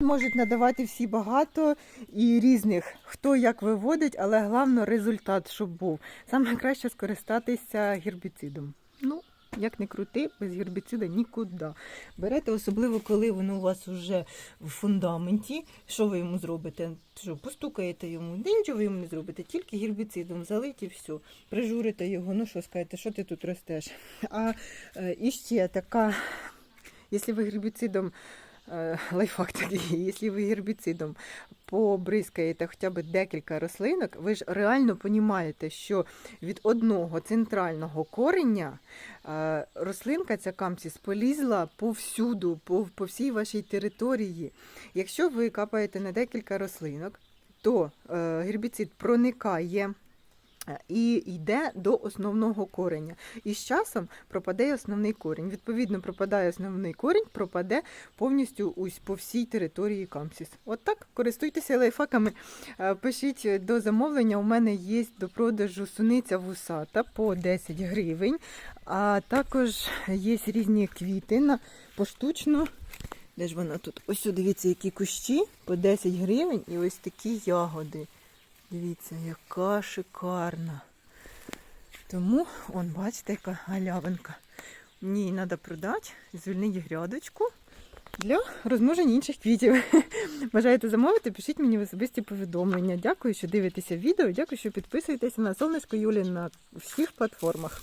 Можуть надавати всі багато і різних, хто як виводить, але головне результат, щоб був. Саме краще скористатися гербіцидом. Ну, як не крути, без гербіцида нікуди. Берете, особливо, коли воно у вас вже в фундаменті. Що ви йому зробите? Що, постукаєте йому? Нічого ви йому не зробите, тільки гербіцидом залить і все. Прижурите його, ну що скажете, що ти тут ростеш? А е, і ще така, якщо ви гербіцидом лайфхак такий, якщо ви гербіцидом побризкаєте хоча б декілька рослинок, ви ж реально розумієте, що від одного центрального кореня е, рослинка ця камсіс полізла повсюду, по, по всій вашій території. Якщо ви капаєте на декілька рослинок, то е, гербіцид проникає. Е, І йде до основного кореня. І з часом пропаде основний корінь. Відповідно, пропадає основний корінь, пропаде повністю ось по всій території Камсіс. От так, користуйтеся лайфхаками. Е, Пишіть до замовлення. У мене є до продажу суниця вусата по 10 гривень, а також є різні квіти на поштучно. Де ж вона тут? Ось дивіться, які кущі по 10 гривень і ось такі ягоди. Дивіться, яка шикарна. Тому, он, бачите, яка галявинка. Мені треба продати, звільнити грядочку для розмноження інших квітів. Бажаєте замовити, пишіть мені в особисті повідомлення. Дякую, що дивитеся відео. Дякую, що підписуєтеся на сонечко Юлі на всіх платформах.